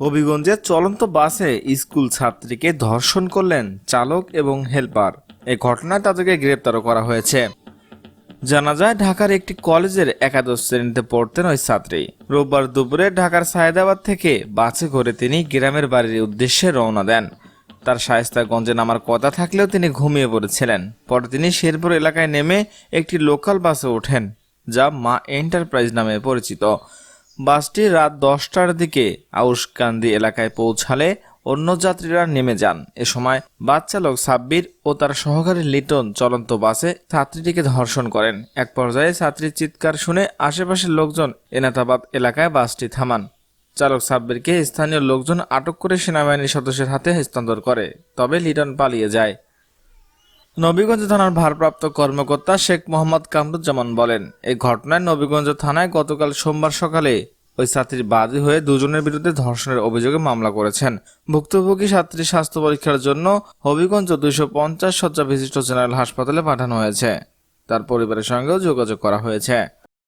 হবিগঞ্জে চলন্ত বাসে স্কুল ছাত্রীকে ধর্ষণ করলেন চালক এবং হেলপার। এ ঘটনায় তাদেরকে গ্রেপ্তারও করা হয়েছে। জানা যায়, ঢাকার একটি কলেজের একাদশ শ্রেণীতে পড়তেন ওই ছাত্রী। রোববার দুপুরে ঢাকার সায়দাবাদ থেকে বাসে করে তিনি গ্রামের বাড়ির উদ্দেশ্যে রওনা দেন। তার শায়েস্তাগঞ্জে নামার কথা থাকলেও তিনি ঘুমিয়ে পড়েছিলেন। পরে তিনি শেরপুর এলাকায় নেমে একটি লোকাল বাসে ওঠেন, যা মা এন্টারপ্রাইজ নামে পরিচিত। বাসটি রাত দশটার দিকে আউশকান্দি এলাকায় পৌঁছালে অন্য যাত্রীরা নেমে যান। এ সময় বাস চালক সাব্বির ও তার সহকারী লিটন চলন্ত বাসে ছাত্রীটিকে ধর্ষণ করেন। এক পর্যায়ে ছাত্রীর চিৎকার শুনে আশেপাশের লোকজন এনাতাবাদ এলাকায় বাসটি থামান। চালক সাব্বিরকে স্থানীয় লোকজন আটক করে সেনাবাহিনীর সদস্যের হাতে হস্তান্তর করে, তবে লিটন পালিয়ে যায়। নবীগঞ্জ থানার ভারপ্রাপ্ত কর্মকর্তা শেখ মোহাম্মদ কামরুজ্জামান বলেন এই ঘটনায় নবীগঞ্জ থানায় গতকাল সোমবার সকালে ওই ছাত্রীর বাদী হয়ে দুজনের বিরুদ্ধে ধর্ষণের অভিযোগে মামলা করেছেন। ভুক্তভোগী ছাত্রীর স্বাস্থ্য পরীক্ষার জন্য হবিগঞ্জ দুইশো পঞ্চাশ শয্যা বিশিষ্ট জেনারেল হাসপাতালে পাঠানো হয়েছে। তার পরিবারের সঙ্গেও যোগাযোগ করা হয়েছে।